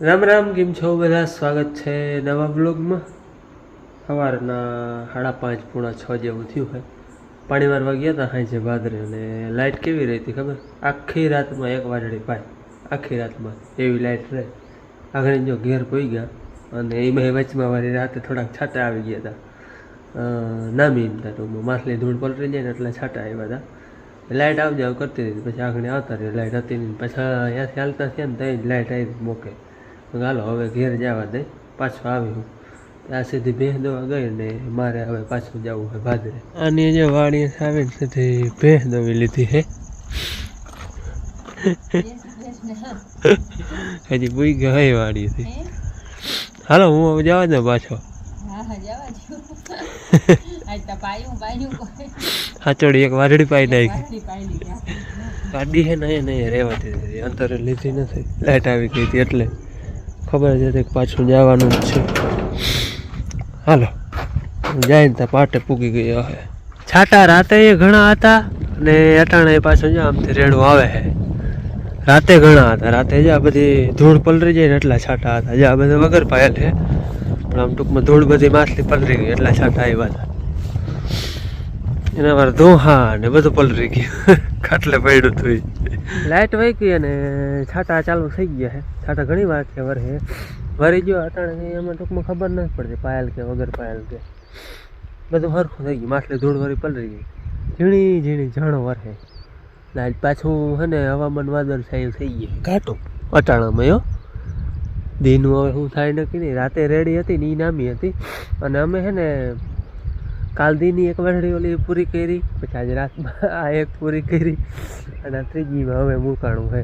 રામ રામ, કેમ છો બધા? સ્વાગત છે નવા બ્લોગમાં સવારના સાડા પાંચ, પૂણા છ જેવું થયું હોય. પાણી મારવા ગયા હતા સાંજે ભાદરે અને લાઇટ કેવી રહી હતી ખબર? આખી રાતમાં એક વાજડી પાય આખી રાતમાં એવી લાઇટ રહે. આગળ જો ઘેર પોઈ ગયા અને એમાં વચમાં વાળી રાતે થોડાક છાંટા આવી ગયા હતા નામી હતા ટૂંકમાં માછલી ધૂળ પલટી જાય ને એટલે છાંટા આવ્યા હતા લાઇટ આવ કરતી હતી, પછી આગળ આવતા રહી. લાઇટ હતી નહીં પછી અહીંયાથી હાલતા થયા ને ત્યાં જ લાઇટ આવી મોકે. હાલો, હવે ઘેર જવા દે, પાછો આવી હું. ત્યાં સુધી ભેહ દવા ગઈ ને મારે હવે પાછું જવું હોય ભાદરે. આની જે વાડી આવે ને ભેહ દવી લીધી હે. હજી બુઈ ગઈ વાડીથી હાલો, હું હવે જવા દઉં પાછો. હાચોડી એક વારડી પાઈ નાખી. ગાડી હે નહીં નહીં રહેવા દીધી અંતરે લીધી નથી. લાઇટ આવી ગઈ હતી એટલે. ખબર હતી કે પાછું જવાનું જ છે. હાલો, જાય ત્યાં પાટે પૂગી ગઈ હવે. છાટા રાતે ઘણા હતા અને અટાણે પાછું જ્યાં આમથી રેડું આવે છે. રાતે ઘણા હતા, રાતે જ આ બધી ધૂળ પલરી જાય ને એટલા છાટા હતા. જે આ બધા વગર પાયેલ છે, પણ આમ ટૂંકમાં ધૂળ બધી માછલી પલરી ગઈ, એટલા છાટા આવ્યા હતા. એના મારા ધોહા ને બધું પલરી ગયું. ખાટલે પડ્યું હતું લાઇટ વહી ગઈ અને છાટા ચાલુ થઈ ગયા છે. છાટા ઘણી વાર છે વરે વરી ગયો અટાણે એમાં ટૂંકમાં ખબર નથી પડતી પાયલ કે વગર પાયલ કે. બધું હરખું થઈ ગયું. માછલી ધૂળ વરી પલરી ગઈ. ઝીણી ઝીણી જાણો વરે લાઇટ પાછું છે ને હવામાન વાદળ છાયું થઈ ગયું. ઘાટું. અટાણામાં યો દિનનું હવે શું થાય નક્કી નહીં. રાતે રેડી હતી ને એ નામી હતી. અને અમે છે ને કાલ દીની એક વરડી ઓલી પૂરી કરી, પછી આજે રાતમાં આ એક પૂરી કરી, અને ત્રીજીમાં હવે મૂકાણું હે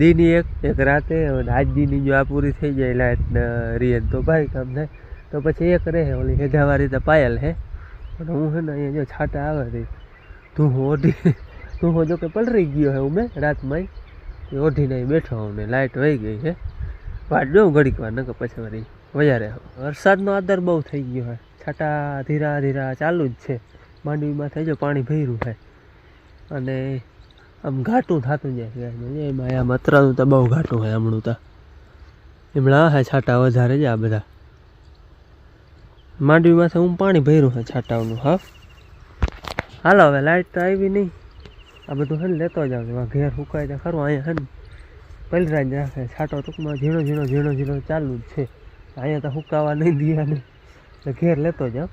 દીની એક એક રાતે આજ દીની જો આ પૂરી થઈ જાય લાઇટ ને તો ભાઈ કામ થાય. તો પછી એક રહે ઓલી હેઠાવાળી તો પાયલ હે પણ હું છે ને અહીંયા જો છાટા આવે હતી તું ઓઢી તું હું જો કે પલરી ગયો હે હું મેં રાતમાં એ ઓઢીને બેઠો હું ને લાઇટ વહી ગઈ છે. વાટ જોઉં ઘડીક વાર, નકર પછી વળી વધારે વરસાદનો આદર બહુ થઈ ગયો છે. છાટા ધીરા ધીરા ચાલુ જ છે. માંડવીમાં થઈ જાય પાણી ભર્યું છે અને આમ ઘાટું થતું જાય એમાં આમ અત્રાનું તો બહુ ઘાટું હોય હમણાં તો. હમણાં હે છાટા વધારે જ આ બધા. માંડવીમાંથી હું પાણી ભર્યું છે છાટાઓનું, હા? હાલો, હવે લાઇટ તો આવી નહીં. આ બધું છે ને લેતો જાવ. એમાં ઘેર સુકાય તો ખરું, અહીંયા છે ને પલરાજ જ રાખે. છાંટો ટૂંકમાં ઝીણો ઝીણો ઝીણો ઝીણો ચાલુ જ છે. અહીંયા તો સુકાવા નહીં દિયા નહીં ઘેર લેતો જાવ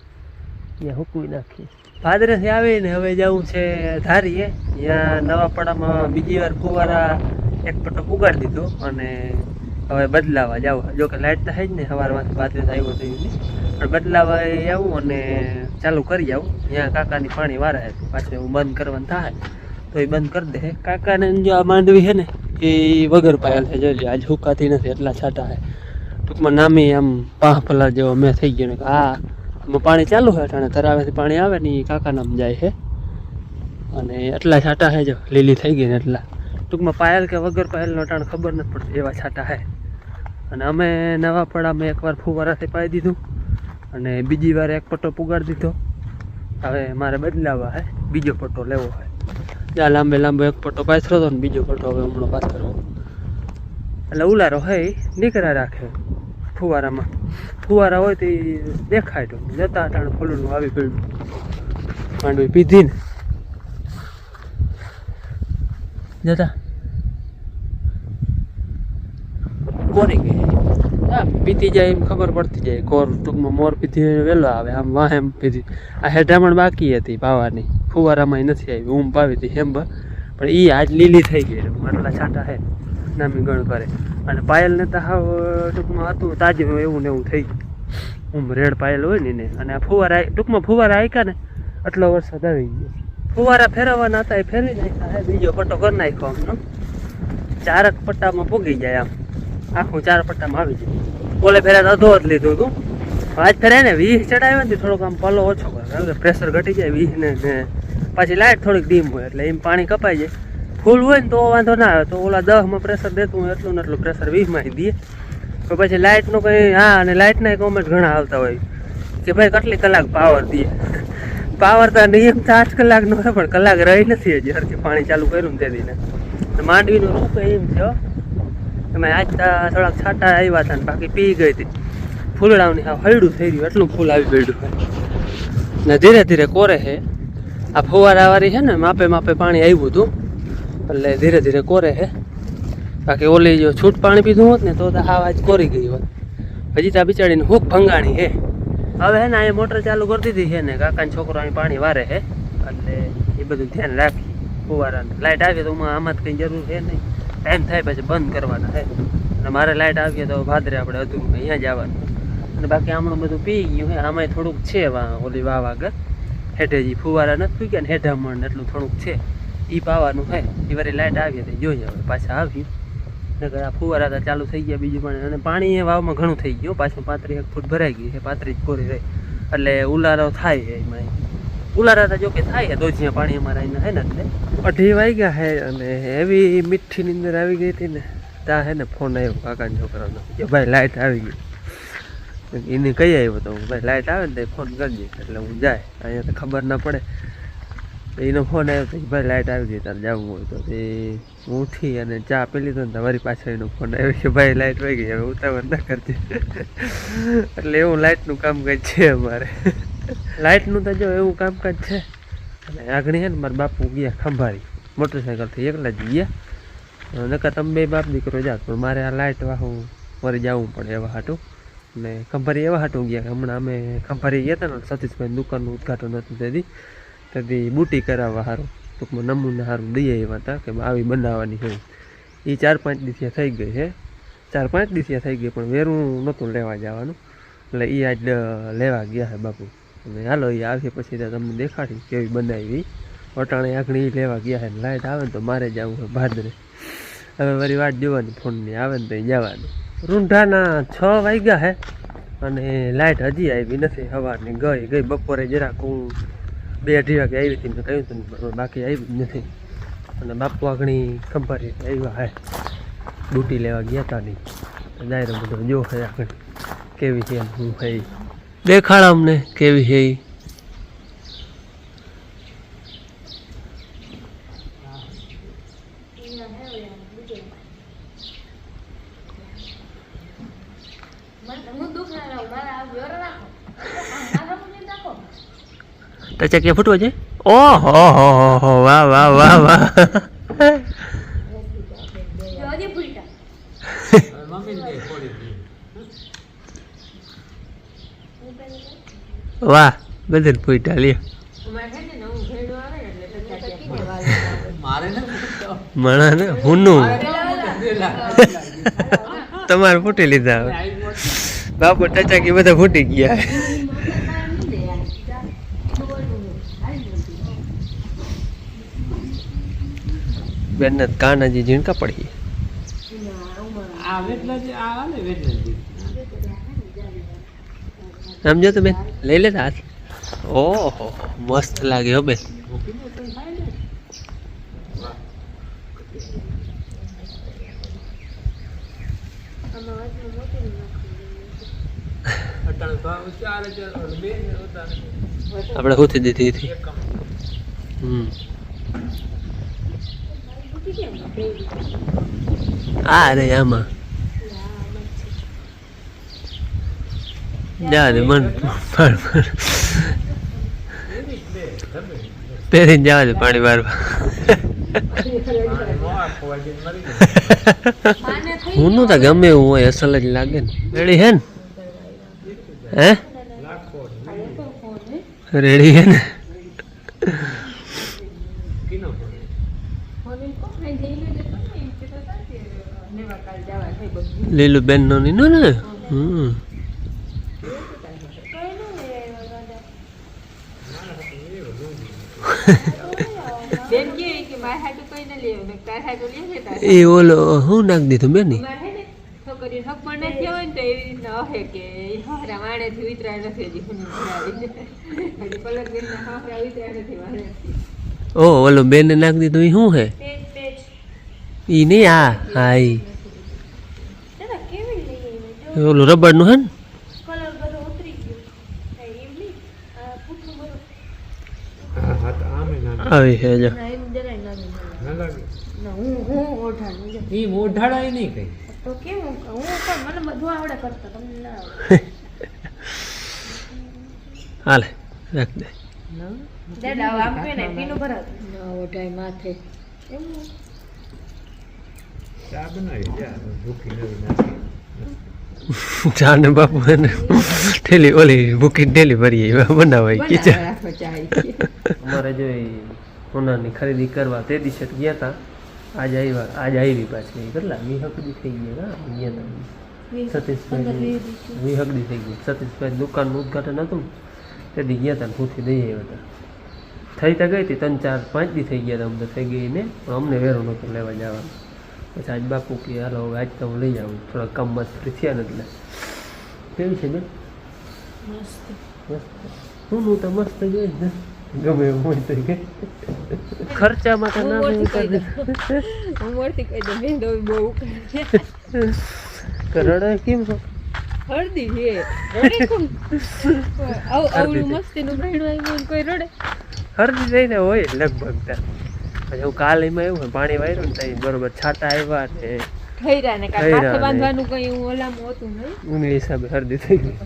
ત્યાં હુકવી નાખીએ. ભાદરેથી આવીને હવે જવું છે ધારીએ. ત્યાં નવાપડામાં બીજી વાર ફુવારા એક પટ્ટો ઉગાડી દીધો અને હવે બદલાવા જાવ. જો કે લાઇટ તો છે જ ને સવારમાંથી ભાદરે આવ્યો તો પણ બદલાવા આવું અને ચાલુ કરી આવું. ત્યાં કાકાની પાણી વારે પાછું એવું બંધ કરવાનું થાય. તો એ બંધ કરી દે કાકાને જો આ માંડવી છે ને, એ વગર પાયેલ છે જોઈ આજ હુકાતી નથી, એટલા છાંટા છે ટૂંકમાં નામી આમ પાહ પલા જેવો મેં થઈ ગયો ને આમાં પાણી ચાલુ હોય અટાણે, તરાવેથી પાણી આવે ને એ કાકા નામ જાય છે. અને એટલા છાંટા છે જો, લીલી થઈ ગઈ ને એટલા. ટૂંકમાં પાયલ કે વગર પાયલનો અટાણે ખબર નથી પડતી એવા છાંટા છે. અને અમે નવા પડામાં એકવાર ફુવારાથી પાઈ દીધું અને બીજી વાર એક પટ્ટો પુગાડી દીધો. હવે મારે બદલાવા હે બીજો પટ્ટો લેવો હોય ત્યાં લાંબે લાંબો એક પટ્ટો પાથરો હતો ને બીજો પટ્ટો હવે હમણાં પાથરો એટલે ઉલારો હે નીકળ્યા રાખે. ફુવારામાં. ફુવારા હોય તો દેખાય તો. જતા અટાણે ફૂલનું આવી પડ્યું માંડવી પીધી ને જતા. કોની ગઈ? હા પીતી જાય એમ ખબર પડતી જાય. કોર ટૂંકમાં મોર પીધી વહેલો આવે, આમ વાહ એમ પીધી. આ હેઠામણ બાકી હતી પાવાની ફુવારામાં નથી આવી. ઊંઘ પાવી હતી, હેમ પણ એ આજ લીલી થઈ ગઈ. આટલા છાંટા હે. નામી ગણ કરે. અને પાયલ ને તો હાવ ટૂંકમાં હતું, તાજું એવું ને એવું થઈ ગયું. ઊંઘ રેડ પાયલ હોય ને એને. અને આ ફુવારા ટૂંકમાં ફુવારા આયકા ને, આટલો વરસાદ આવી ગયો. ફુવારા ફેરવવાના હતા, એ ફેરવી નાખ્યા બીજો પટ્ટો કરી નાખ્યો આમ ચારક પટ્ટામાં પૂગી જાય આમ. આખું ચાર પટ્ટામાં આવી જાય. ઓલે ફેરા અધો જ લીધું હતું. આજ ફેરે ને વીસ ચડાવ્યો ને થોડોક આમ પલો ઓછો કરે. પ્રેશર ઘટી જાય વીસ ને. પાછી લાઇટ થોડીક ડીમ હોય એટલે એમ પાણી કપાઈ જાય. ફૂલ હોય ને તો વાંધો ના આવે. તો ઓલા દહમાં પ્રેશર દેતું હોય એટલું ને એટલું પ્રેશર વીસમાં દે તો પછી લાઇટનું કંઈ, હા, અને લાઇટના કોમેન્ટ ઘણા આવતા હોય. કે ભાઈ કેટલી કલાક પાવર દે પાવર તો નિયમ તો આઠ કલાકનો હોય પણ કલાક રહી નથી હજી. હરખી પાણી ચાલુ કર્યું ને તે દીને. માંડવીનું રૂપ એમ છે. એમાં આજ થોડાક છાંટા આવ્યા હતા ને બાકી પી ગઈ હતી. ફૂલડાઓની હા હળડું થઈ રહ્યું, એટલું ફૂલ આવી ગયું ને ધીરે ધીરે કોરે છે. આ ફુવારાવાળી છે ને, માપે માપે પાણી આવ્યું હતું. એટલે ધીરે ધીરે કોરે છે બાકી ઓલી જો છૂટ પાણી પીધું હોત ને તો હાવ આજ કોરી ગઈ હોત. હજી ત્યાં બિચારીને હુક ભંગાણી હે. હવે હે ને અહીંયા મોટર ચાલુ કરી દીધી છે ને કાકાનો છોકરો અહીં પાણી વારે છે એટલે એ બધું ધ્યાન રાખી. ફુવારાને લાઇટ આવી તો આમાં જ કંઈ જરૂર છે નહીં. ટાઈમ થાય પછી બંધ કરવાના છે અને મારે લાઇટ આવીએ તો ભાદરે આપણે અધૂરું અહીંયા જવાનું અને બાકી આમણું બધું પી ગયું હે. આમાંય થોડુંક છે વા ઓલી વાવ આગળ હેઠે જે ફુવારા નથી ગયા ને હેઠામણ એટલું થોડુંક છે. એ પાવાનું હે. એ વારી લાઇટ આવી તો જોઈએ હવે પાછા આવ્યું નગર આ ફુવારા તો ચાલુ થઈ ગયા બીજું પાણી. અને પાણી એ વાવમાં ઘણું થઈ ગયું પાછું પાંત્રીસ એક ફૂટ ભરાઈ ગયું છે. પાંત્રીસ ફોરી રહી. એટલે ઉલારો થાય એમાં ઉલારા તો જો કે થાય દોજીયા પાણી અમારા એને હે ને એટલે. અઢી વાગ્યા હે અને એવી મીઠી નીંદર આવી ગઈ હતી ને. ત્યાં હે ને ફોન આવ્યો કાકાના છોકરાનો. કે ભાઈ લાઇટ આવી ગઈ. એને કહી આવ્યો તો ભાઈ લાઇટ આવે ને ફોન કરજે એટલે હું જાય. અહીંયા તો ખબર ના પડે. તો એનો ફોન આવ્યો તો ભાઈ લાઇટ આવી ગઈ, તારે જવું હોય તો. તે હું ઉઠી અને ચા પી તો ને તમારી પાછળ એનો ફોન આવ્યો કે, ભાઈ લાઇટ વહી ગઈ, હવે ઉતાવળ ના કરજે. એટલે એવું લાઇટનું કામકાજ છે અમારે. લાઇટનું તો જો એવું કામકાજ છે. અને આગળ છે ને મારા બાપુ ગયા ખંભાળી મોટરસાઇકલથી એકલા જ ગયા. નકર તમે બે બાપ દીકરો જાત પણ મારે આ લાઇટ વાહું વળી જવું પડે એવા હાટું. ને ખંભારી એવા હાટું ગયા હમણાં અમે ખંભારી ગયા હતા ને સતીશભાઈ દુકાનનું ઉદઘાટન હતું તેથી તેથી બુટી કરાવવા સારું ટૂંકમાં નમૂના સારું દઈએ એવા હતા કે આવી બનાવવાની હોય. એ ચાર પાંચ દિવસિયા થઈ ગઈ છે. ચાર પાંચ દિવસિયા થઈ ગઈ પણ વેરું નહોતું લેવા જવાનું. એટલે એ આજ લેવા ગયા છે બાપુ. અને હાલો એ આવી પછી તમને દેખાડી કેવી બનાવી. વટાણે આગળ ઈ લેવા ગયા છે લાઇટ આવે ને તો મારે જવું છે ભાદરે. હવે મારી વાત જોવાની, ફોનની આવે ને તો એ જવાનું. રૂંઢાના છ વાગ્યા હે અને લાઇટ હજી આવી નથી. સવારની ગઈ ગઈ બપોરે જરાક હું બે અઢી વાગે આવી હતી મેં કહ્યું હતું બાકી આવી જ નથી. અને બાપુ આગણી ખંભારી આવ્યા હે. બુટી લેવા ગયા હતા નહીં દાયરો બધો, જો હે આગળ, કેવી છે હું હે દેખાડ અમને, કેવી છે ઈ. ટચા ફૂટવો છે? ઓહો, હો હો હો, વાહ વાહ વાહ વાહ. વાહ બધે ફૂટા, લ્યો. મણા ને? હુનું? તમારે ફૂટી લીધા હવે. બાપુ ટચાકી બધા ફૂટી ગયા. બેન ને કાનાજી ઝીણકા પડી સમજો તો બેન લઈ લેતા હાથ. ઓહો મસ્ત લાગે હો બેન. આપણે શું થઈ દીધી હતી. હમ. આ રે આમાં. જા રે, મન પહેરીને જવા દે પાણી વારવા. હું નું તો ગમે એવું હોય, અસલ જ લાગે ને. રેડી હે ને? હે? રેડી હે ને? લીલું બેન નો નીનો ને હમ. એ ઓલો હું નાખ દીધું બેન ઓ ઓલો બેન નાખ દીધું એ શું હે? ઈ નહીં આ હા ઈ ઓલું રબડનું હે ને? કલર બધો ઉતરી ગયો. એમ નહીં આ પૂઠું બધું. આવી છે જો. ના એમ જરાય લાગે. ના હું હું ઓઢાડું જો. ઈ મોઢાડાય નહીં કઈ. તો તો કેમ હું કહું? હું પણ મને બધું આવડે કરતા તમને ના આવડે. હાલે રાખ દે. દાદા આમ કે ને પીનું ભરાવ ના ઓઢાય માથે. એમ ચા જાને બાપુ ઠેલી ઓલી ભૂકી ઠેલી ભરી બનાવાય કે ચા અમારે જો સોનાની ખરીદી કરવા તે દિવસે જ ગયા હતા આજ આવ્યા આજ આવી પાછી. કેટલા? વિહકડી થઈ ગયા હા ગયા હતા સતીશભાઈ વિહકડી થઈ ગઈ સતીશભાઈ દુકાનનું ઉદઘાટન હતું. તે દી ગયા હતા ભૂથી દઈ આવ્યા હતા થઈ તો ગઈ હતી ત્રણ ચાર પાંચ દી થઈ ગયા હતા અમને. થઈ ગઈ ને પણ અમને વેરો નહોતો લેવા જવાનું. પછી આજ બાપુ કે હાલો હવે આજ તો હું લઈ આવું. થોડા કમ મસ્ત ફ્રી થયા ને એટલે. કેવી છે ને? મસ્ત. હું હું તો મસ્ત જોઈ ને. ગમે એવું હોય તો કે. ખર્ચામાં તો ના હું કરી મોરથી કહી દઉં. દઉં. મેં તો બહુ કરે. કરડે કેમ છો? હળદી છે. રડે કોણ? આવું આવડું મસ્તીનું ભેણું આવ્યું કોઈ રડે. હળદી જઈને હોય લગભગ ત્યાં હું કાલ એમાં એવું હોય પાણી વાર્યું ને ત્યાં બરોબર છાતા આવ્યા ને ખૈરા ને કાંઈ ખૈરા માથે ને. બાંધવાનું કઈ એવું ઓલામાં હોતું નહીં. ઉની હિસાબે હરદી થઈ ગઈ.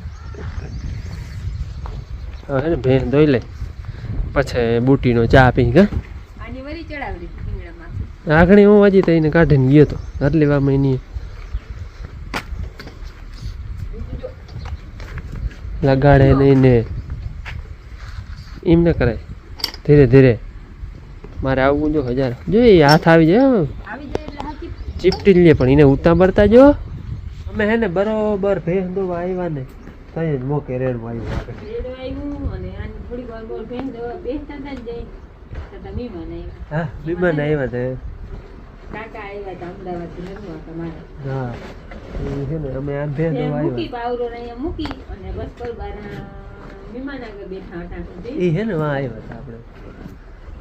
હવે હે ને ભેં ધોઈ લે. પછી બુટીનો ચા પી વરી ભીંગડામાં આગળ હું હજી તો એને કાઢીને ગયો હતો આટલી વારમાં એની. લગાડે નહીં ને એમ ન કરાય. ધીરે ધીરે. મારે આવવું જો હજાર. જો એ હાથ આવી જાય ચીપટી લે પણ એને ઉતાવળતા જો. અમે હે ને બરોબર ભેંદો આવ્યા ને તઈ જ મોકે રેડવા આવ્યું આવ્યું આવ્યા. હા વિમાન આવ્યા તે. કાકા આવ્યા હતા અમદાવાદથી નરવા તમારે હા એ છે ને અમે આ ભેંસ તે મૂકી પાવરો ને મૂકી અને બસ પરબાર મહેમાન આગળ બેઠા હતા. એ છે ને વાં આવ્યા હતા આપણે.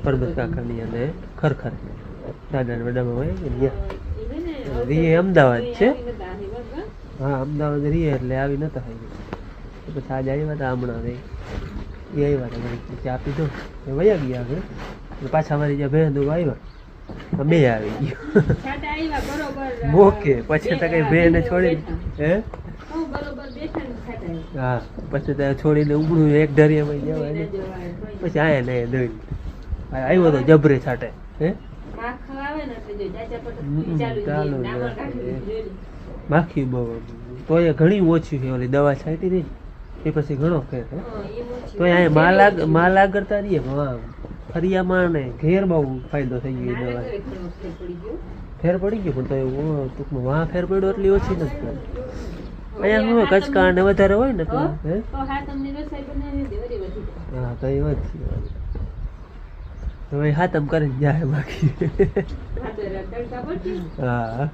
પરબત કાકાની અને ખરખર. દાદા ને બધામાં હોય ત્યાં રીએ અમદાવાદ છે. હા અમદાવાદ રીએ એટલે આવી નતા થઈ પછી આજે આવ્યા હતા હમણાં રે એ આવ્યા હતા પછી આપી ચા પીધો એ વયા ગયા આગળ. પાછા મારી જ્યાં ભેંસ દોવા આવ્યા. બે આવી ગયો. મોકે. પછી તો કઈ ભેંને છોડી હે? હા પછી ત્યાં છોડીને ઉગડું એક ઢરિયામાં જવાય પછી આયા ને દઈ આવ્યો તો જબરે છાટે. હે? માખી બહુ તોય ઘણી ઓછી છે ઓલી દવા છાંટી રહી એ પછી ઘણો ફેર હે તોય અહીંયા માલાગ માલાગ કરતા રહીએ ફરિયામાં ને ઘેર બહુ ફાયદો થઈ ગયો દવા. ફેર પડી ગયો. પણ તો ટૂંકમાં વાહ ફેર પડ્યો એટલી ઓછી નથી અહીંયા શું કચકા ને વધારે હોય ને હે? હા? તો એ છે હાથમ કરીને જાય બાકી. હા.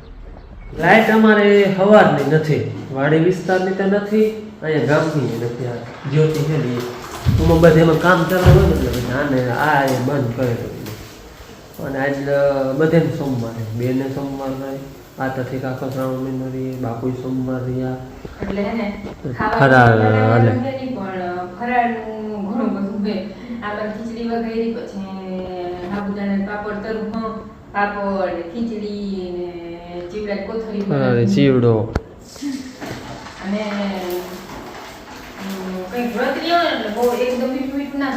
લાઈટ અમારે સવારની નથી. વાડી વિસ્તારની તો નથી અહીંયા ગામની નથી આ. જ્યોતિ છે ને એમાં બધે એમાં કામ ચાલુ હોય ને એટલે આને આ એ બંધ કરેલું અને આજ બધે સોમવારે બેને સોમવાર રહે આ તથી કાકો શ્રાવણ મહિનો રહીએ બાપુ સોમવાર રહ્યા એટલે હે ફરાળ ફરાળનું ઘણું બધું બે આપણે ખીચડી વગેરે પછી સાબુદાણા પાપડ તરું પાપડ ખીચડી ને ચીવડા કોથળી ચીવડો અને ને ના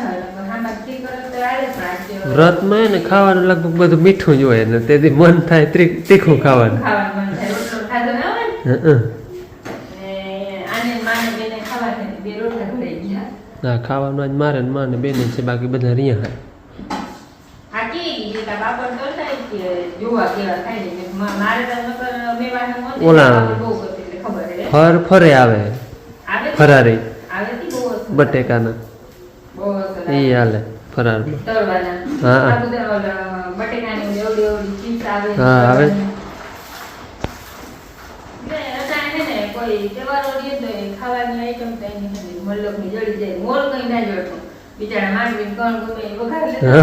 વ્રતમાં ને ખાવાનું લગભગ બધું મીઠું જ હોય ને તેથી મન થાય તીખું ખાવાનું. ના ને. ને ના ખાવાનું આજ મારે ને માને બેને છે બાકી બધા રહ્યા આ કેવી રીતે તારા બાપા તો થાય કે જોવા કેવા થાય છે કે મા- મારે તો નકર બે વાહન હોતે, ઓલા. ફર ફરે આવે. ફરારી. બટેકાના. એ હાલે ફરાર. હા. હા, આવે.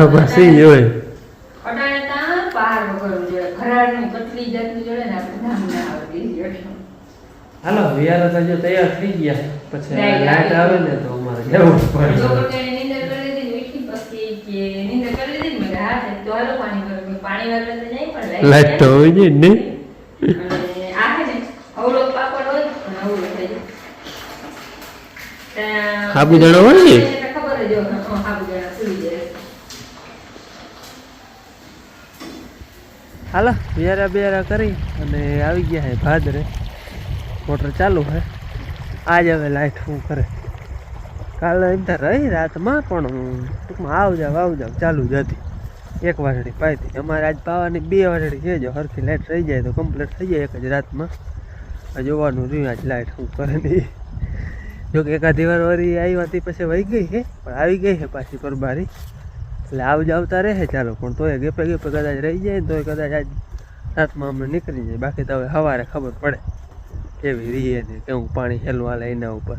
બસ એ હોય. પહાડ વગરનું જોડે ફરાળની કટલી જાતનું જોડે ને આપણે ધામ ના આવડે એ હાલો વિયારા તો જો તૈયાર થઈ ગયા. પછી લાઈટ આવે ને તો અમારે જવું જો પડે. પોતાની નીંદર કરી લીધી ને પછી કે નીંદર કરી લીધી મેં હા તો હાલો પાણી ભરવા. પાણી વાળવા તો નહીં પણ લાઈટ તો હોય જ ને. ને સાબુદાણા હોય ને? ખબર જ સાબુદાણા ફૂલી જાય હાલો બિયારા બિયારા કરી અને આવી ગયા હે ભાદરે. મોટર ચાલુ હે. આજ હવે લાઈટ શું કરે. કાલે એમ તો રહી રાતમાં, પણ ટૂંકમાં આવ જાવ આવ જાવ, ચાલુ જ હતી. એક વાજડી પાઈ હતી અમારે આજ પાવાની બે વાજડી છે જો. હરખી લાઈટ થઈ જાય તો કમ્પ્લીટ થઈ જાય એક જ રાતમાં. જોવાનું રહ્યું, આજ લાઈટ શું કરે નહીં જોકે એકાદી વાર વરી આવી હતી પછી વહી ગઈ છે પણ આવી ગઈ છે પાછી પરબારી. એટલે આવ જાવતા રહે ચાલો, પણ તોય ગેપે ગેપે કદાચ રહી જાય તોય કદાચ આજ રાતમાં અમને નીકળી જાય. બાકી તો હવે સવારે ખબર પડે કેવી રીએ ને કેવું પાણી હેલું હાલે એના ઉપર.